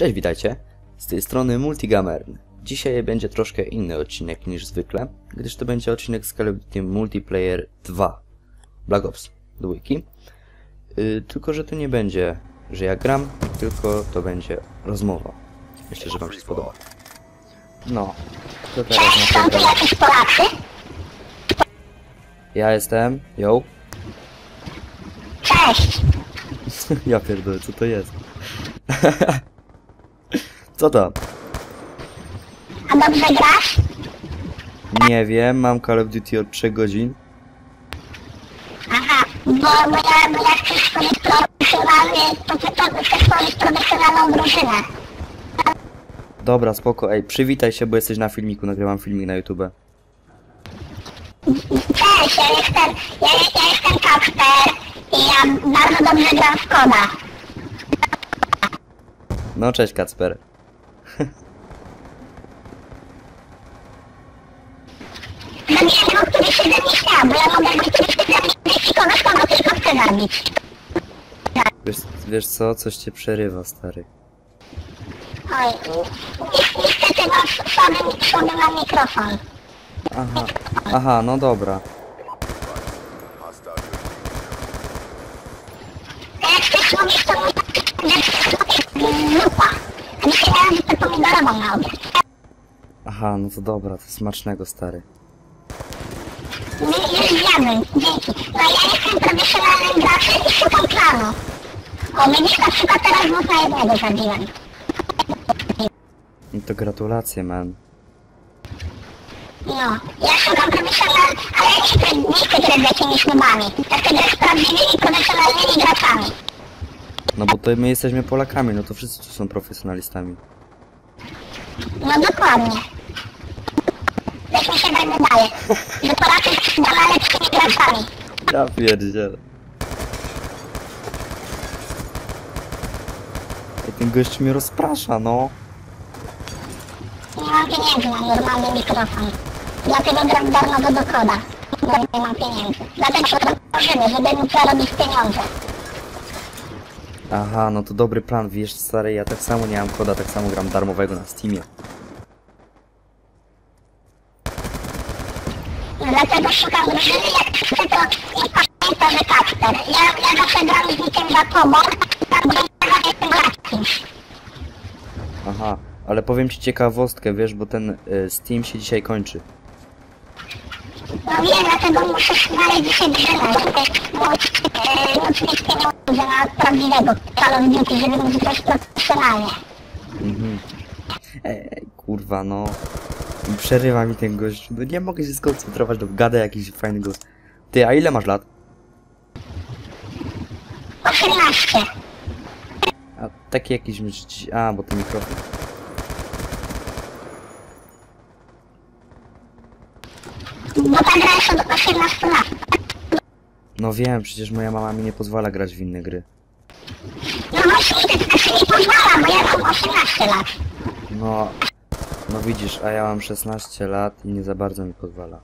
Cześć, witajcie. Z tej strony Multigamer. Dzisiaj będzie troszkę inny odcinek niż zwykle, gdyż to będzie odcinek z Call of Duty Multiplayer 2. Black Ops dwójki. Yy, tylko, że to nie będzie, że ja gram, tylko to będzie rozmowa. Myślę, że wam się spodoba. No, to teraz jakieś Polacy? Ja jestem, yo. Cześć. ja pierdolę, co to jest? co to? A dobrze grasz? Nie wiem, mam Call of Duty od 3 godzin. Aha, bo, bo, ja, bo ja chcę stworzyć profesjonalny, to, to, to, chcę stworzyć profesjonalną drużynę. Dobra, spoko, ej, przywitaj się, bo jesteś na filmiku, nagrywam filmik na YouTube. Cześć, ja jestem, ja, ja jestem Kasper i ja bardzo dobrze gram w koda. No, cześć Kacper. Zabiję tego, który się ze mnie śmiał, bo ja mogę być się śmiał, kogoś kogo tylko chcę zabić. Wiesz, wiesz co, coś cię przerywa, stary. Oj, ni- niestety mam słaby, słaby mam mikrofon. Aha, aha, no dobra. Jak chcesz mówić, to mówisz, że chcesz mówić zupa. A myślałem, że to pomidorową na obiad. Aha, no to dobra, to smacznego, stary. Nie, już zjadłem, dzięki. No ja jestem profesjonalnym graczem i szukam planu. O, widzisz, na przykład teraz dwóch na jednego zabiłem. No to gratulacje, man. No, ja szukam profesjonalnych, ale ja nie chcę, nie chcę grać z jakimiś nubami. Ja chcę grać z prawdziwymi, profesjonalnymi graczami. No bo to my jesteśmy Polakami, no to wszyscy tu są profesjonalistami. No dokładnie. Mi się tak wydaje, że Polacy są najlepszymi graczami. Ja pierdzielę. Ej, ten gość mnie rozprasza, no. Nie mam pieniędzy na normalny mikrofon. Dlatego gram darmowo do koda. Bo nie mam pieniędzy. Dlatego się otworzymy, żeby móc zarobić pieniądze. Aha, no to dobry plan, wiesz, stary, ja tak samo nie mam koda, tak samo gram darmowego na Steamie. Dlatego szukam drużyny, jak chcę to nie pamięta, że Kacper. Ja, ja zawsze gram z nikiem za tobą, bo ja jestem kimś. Aha, ale powiem ci ciekawostkę, wiesz, bo ten y, Steam się dzisiaj kończy. No wiem, dlatego muszę znaleźć dzisiaj drużynę, żeby móc, e, na prawdziwego Call of Duty, żeby móc grać profesjonalnie. Mhm. Ej, kurwa, no. Przerywa mi ten gość. No nie mogę się skoncentrować, do gada jakiś fajny głos. Ty, a ile masz lat? 18. A taki jakiś... myśl- A, bo ten mikrofon. Bo ta gra jest od 18 lat. No wiem, przecież moja mama mi nie pozwala grać w inne gry. No właśnie, to znaczy nie pozwala, bo ja mam 18 lat. No... No widzisz, a ja mam 16 lat i nie za bardzo mi pozwala.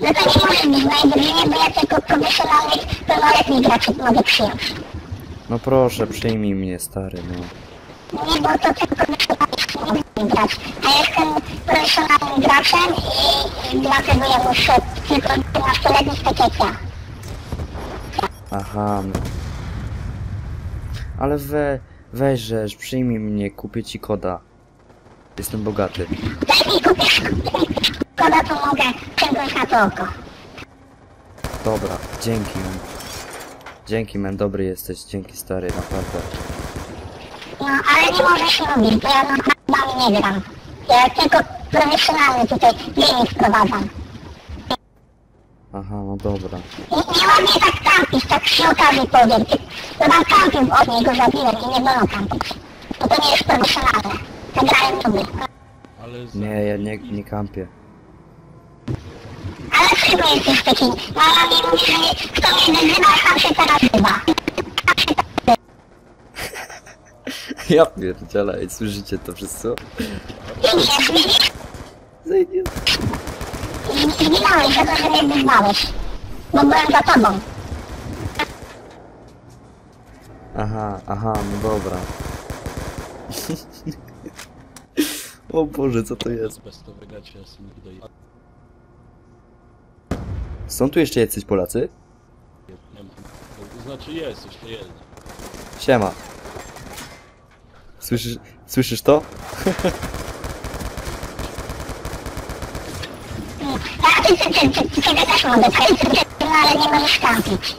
No to nie może być w mojej drużynie, bo ja tylko profesjonalnych, pełnoletnich graczy mogę przyjąć. No proszę, przyjmij mnie, stary, no. Nie, bo to tylko grać. A ja jestem profesjonalnym graczem i, i dlatego ja muszę tylko 12-letnich tak jak ja. Aha. Ale we... Weź, żeż, przyjmij mnie, kupię ci koda. Jestem bogaty. Daj mi kupisz koda, to mogę ciągnąć na to oko. Dobra, dzięki, man. Dzięki, man, dobry jesteś, dzięki, stary, naprawdę. No, ale nie możesz robić, bo ja dam nie gram. Ja tylko profesjonalny tutaj gaming wprowadzam. Aha, no dobra. Nie, nie ładnie tak kampić, tak przy okazji powiem. To tam kampił od niego zabiłem i nie wolno kampić. Bo to nie jest profesjonalne. Tak grałem lubię. Ale z... Nie, ja nie, nie kampię. Ale czego jesteś taki? Mama mi mówi, że kto mnie wyzywa, sam się teraz chyba. Ja pierdzielę, ej, słyszycie to wszystko? Zajdzie. Zginąłeś za to, że mnie wyzwałeś. Bo byłem za tobą. Aha, aha, no dobra. O Boże, co to jest? Są tu jeszcze jacyś Polacy? nie ma. To znaczy jest, jeszcze jeden. Siema. Słyszysz, słyszysz to? Ja ty, ty, ty, ty, ty, ciebie też mogę, no ale nie możesz kampić.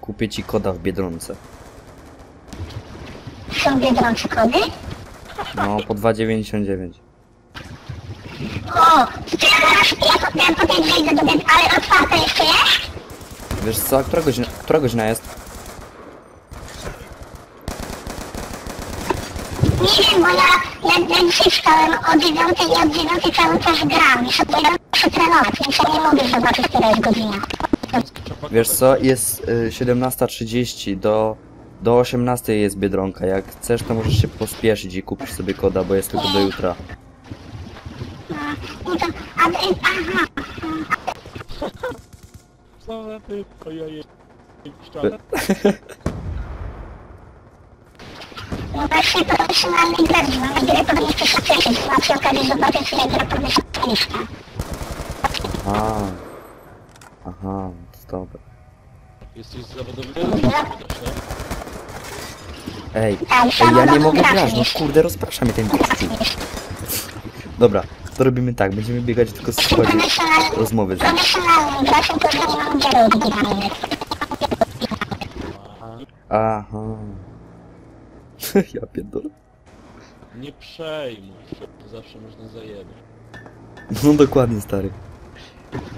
Kupię ci koda w Biedronce. Są biedronce kody? No, po 2,99. O, to ja zaraz, ja, po- ja potem wejdę do bied... Ale otwarte jeszcze jest? Wiesz co, a która godzina, która godzina jest? Nie wiem, bo ja, ja, ja dzisiaj wstałem o dziewiątej i od dziewiątej cały czas gram. I sobie muszę trenować, więc ja nie mogę zobaczyć, która jest godzina. Wiesz co, jest y, 17.30, do, do 18.00 jest Biedronka. Jak chcesz, to możesz się pospieszyć i kupisz sobie koda, bo jest tylko do jutra. No to, a, y, aha, Co za. Ścianę. No właśnie profesjonalny gracz, mamy grę się cieszyć, a przy okazji zobaczyć, jak gra profesjonalista. A, aha, to dobra. Jesteś zawodowym? Ej, ej, ja nie mogę grać, no kurde, rozprasza mnie ten gościu. Dobra, to robimy tak, będziemy biegać tylko z Profesjonalny, rozmowy z nim. profesjonalnym graczem to już nie mam gier oryginalnych. Aha. ja pierdolę. Nie przejmuj się, zawsze można zajebać. No dokładnie, stary.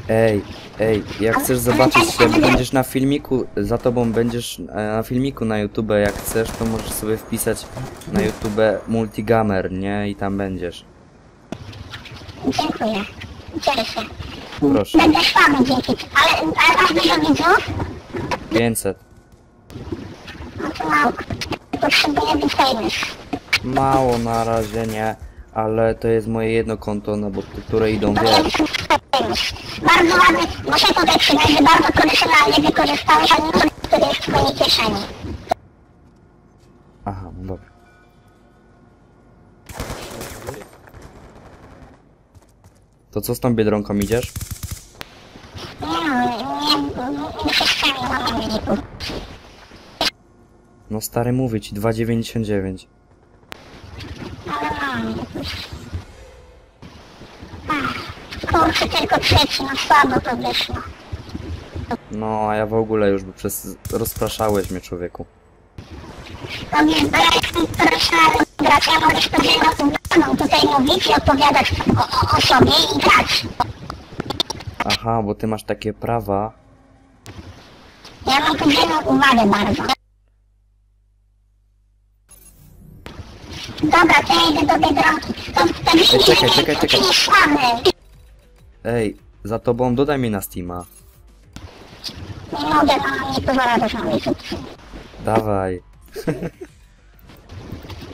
Ej, ej, jak chcesz zobaczyć, jak będziesz na filmiku, za tobą będziesz e, na filmiku na YouTube, jak chcesz, to możesz sobie wpisać na YouTube Multigamer, nie? I tam będziesz. Dziękuję. Cieszę się. Proszę. Będę słaby dzięki. Ale, ale masz dużo widzów? 500. No to mało. Potrzebuję famous. Mało na razie nie, ale to jest moje jedno konto, no bo te, które idą, wiesz. Bardzo ładny. Muszę tutaj przyznać, że bardzo profesjonalnie wykorzystałeś animację, który jest w twojej kieszeni. Aha, no dobra. To co z tą Biedronką idziesz? Nie no, nie, nie wszystkami mam wyników. No stary, mówię ci, 2,99. Ale mam. Ach, Kurczę, tylko trzeci, no słabo to wyszło. No, a ja w ogóle już by przez... rozpraszałeś mnie, człowieku. No wiesz, bo ja jestem profesjonalnym graczem, ja mogę spokojnie udaną tutaj mówić i opowiadać o, o, o sobie i grać. Aha, bo ty masz takie prawa. Ja mam podzielną uwagę bardzo. Dobra, to ja idę do Biedronki. To, to Ej, czekaj, czekaj, czekaj. Słaby. Ej, za tobą dodaj mnie na Steama. Nie mogę, no nie pozwala rozmawiać. Dawaj.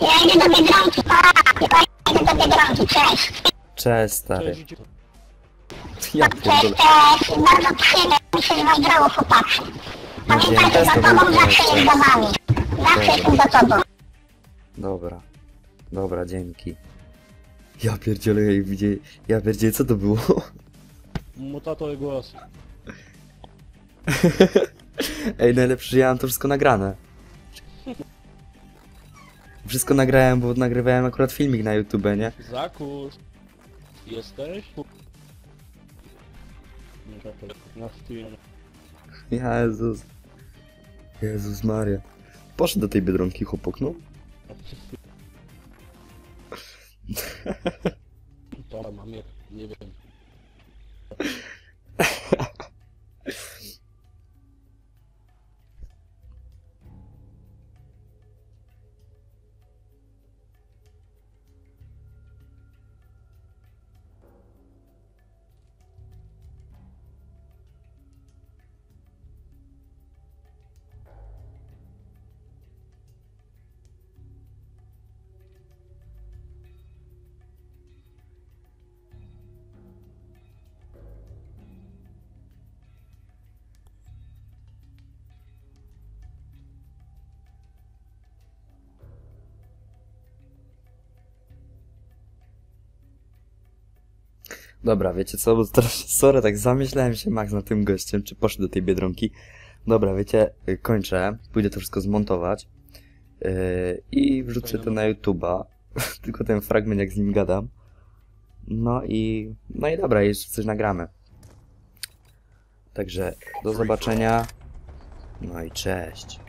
Ja idę do Biedronki, pa! Ja idę do Biedronki, cześć. Cześć, stary. Cześć, Ja Cześć, pierdolę. cześć. Bardzo przyjemnie mi się z wami grało, chłopacy. Pamiętajcie, za tobą zawsze jest za wami. Zawsze jestem za tobą. Dobra. Dobra, dzięki. Ja pierdzielę, ja widzę... Ja pierdzielę, co to było? Mutatory głos. Ej, najlepsze, że ja mam to wszystko nagrane. Wszystko nagrałem, bo nagrywałem akurat filmik na YouTube, nie? Zakus. Jesteś? Na Steam. Jezus. Jezus Maria. Poszedł do tej Biedronki, chłopak, no. To mam nie wiem. Dobra, wiecie co, bo strasznie sorry, tak zamyślałem się Max nad tym gościem, czy poszedł do tej Biedronki. Dobra, wiecie, y, kończę, pójdę to wszystko zmontować yy, i wrzucę to na YouTube'a, tylko ten fragment jak z nim gadam. No i, no i dobra, jeszcze coś nagramy. Także do zobaczenia. No i cześć.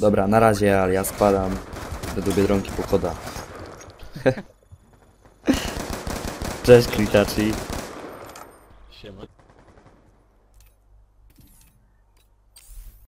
Dobra, na razie, ale ja spadam. Do Biedronki po Cześć, Kritachi. Siema.